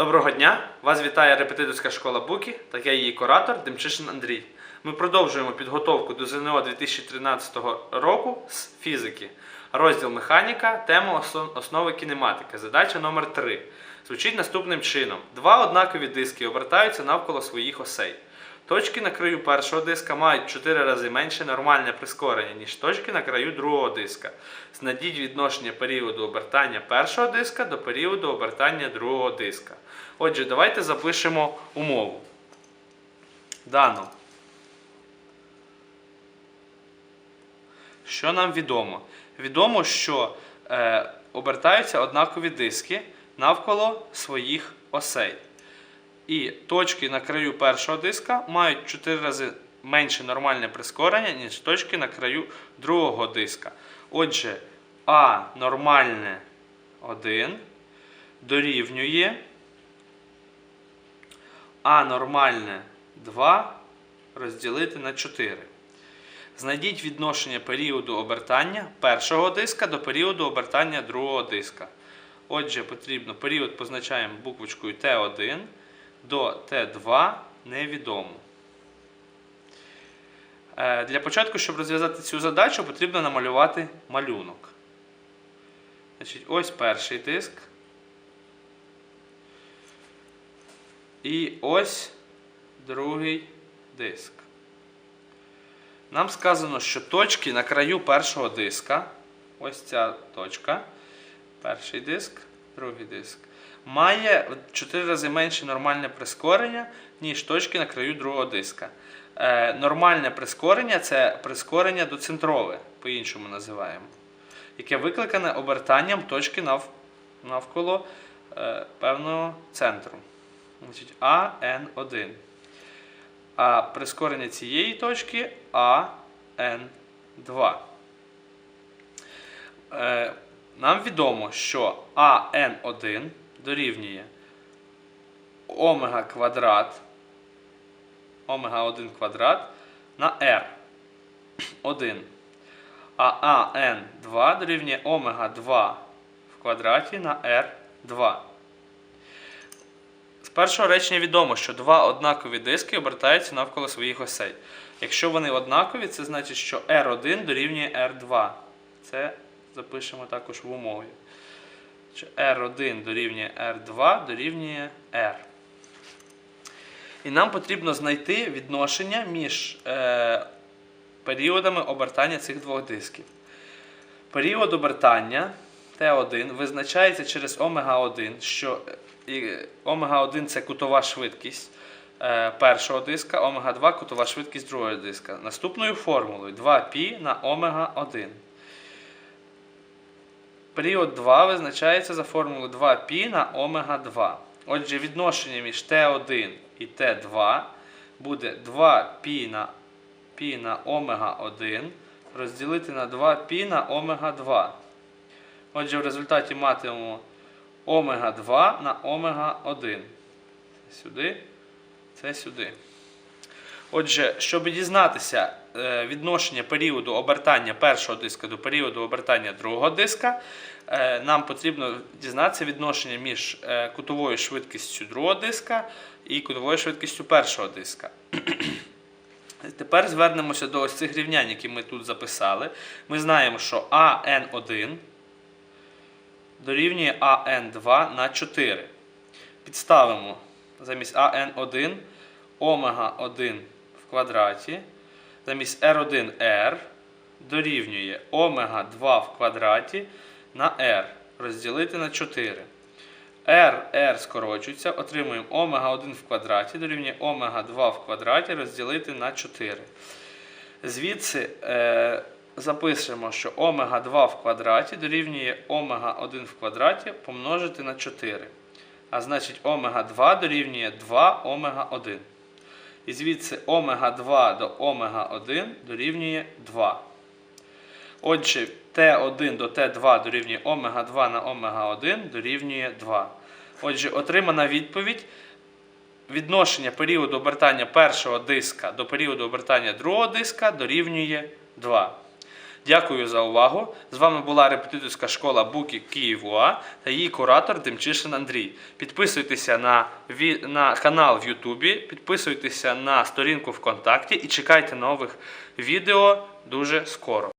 Доброго дня! Вас вітає репетиторська школа Буки та я її куратор Демчишин Андрій. Ми продовжуємо підготовку до ЗНО 2013 року з фізики. Розділ механіка, тема основи кінематики. Задача номер 3 Звучить наступним чином: два однакові диски обертаються навколо своїх осей. Точки на краю першого диска мають 4 рази менше нормальне прискорення, ніж точки на краю другого диска. Знайдіть відношення періоду обертання першого диска до періоду обертання другого диска. Отже, давайте запишемо умову. Дано. Що нам відомо? Відомо, що е, обертаються однакові диски навколо своїх осей. І точки на краю першого диска мають 4 рази менше нормальне прискорення, ніж точки на краю другого диска. Отже, А нормальне 1 дорівнює А нормальне 2 розділити на 4. Знайдіть відношення періоду обертання першого диска до періоду обертання другого диска. Отже, потрібно період позначаємо буквочкою Т1 до Т2 невідомо. Е, Для початку, щоб розв'язати цю задачу, потрібно намалювати малюнок. Значить, ось перший диск. І ось другий диск. Нам сказано, що точки на краю першого диска, ось ця точка, перший диск, другий диск, має в 4 рази менше нормальне прискорення, ніж точки на краю другого диска. Е, нормальне прискорення це прискорення доцентрове, по-іншому називаємо, яке викликане обертанням точки нав, навколо е, певного центру. Значить, АН1. А прискорення цієї точки АН2. Е, нам відомо, що АН1 дорівнює омега квадрат, омега 1 квадрат на R1. А АН2 дорівнює омега 2 в квадраті на R2. З першого речення відомо, що два однакові диски обертаються навколо своїх осей. Якщо вони однакові, це значить, що R1 дорівнює R2. Це запишемо також в умові. Що R1 дорівнює R2 дорівнює R. І нам потрібно знайти відношення між е, періодами обертання цих двох дисків. Період обертання Т1 визначається через омега-1, що е, омега-1 це кутова швидкість е, першого диска, омега-2 кутова швидкість другого диска. Наступною формулою 2π на омега-1. Період 2 визначається за формулою 2π на омега-2. Отже, відношення між Т1 і Т2 буде 2π на, π на омега-1 розділити на 2π на омега-2. Отже, в результаті матимемо омега-2 на омега-1. Це сюди, це сюди. Отже, щоб дізнатися е, відношення періоду обертання першого диска до періоду обертання другого диска, е, нам потрібно дізнатися відношення між е, кутовою швидкістю другого диска і кутовою швидкістю першого диска. Тепер звернемося до ось цих рівнянь, які ми тут записали. Ми знаємо, що АН1 дорівнює АН2 на 4. Підставимо замість АН1 омега 1 в квадраті, замість R1R дорівнює омега 2 в квадраті на R розділити на 4. R, R скорочується, отримуємо омега 1 в квадраті дорівнює омега 2 в квадраті розділити на 4. Звідси е, запишемо, що омега 2 в квадраті дорівнює омега 1 в квадраті помножити на 4. А значить омега 2 дорівнює 2 омега 1. І звідси омега 2 до омега 1 дорівнює 2. Отже, Т1 до Т2 дорівнює омега 2 на омега 1 дорівнює 2. Отже, отримана відповідь. Відношення періоду обертання першого диска до періоду обертання другого диска дорівнює 2. Дякую за увагу. З вами була репетиторська школа Буки Київуа та її куратор Демчишин Андрій. Підписуйтеся на, на канал в Ютубі, підписуйтеся на сторінку ВКонтакті і чекайте нових відео дуже скоро.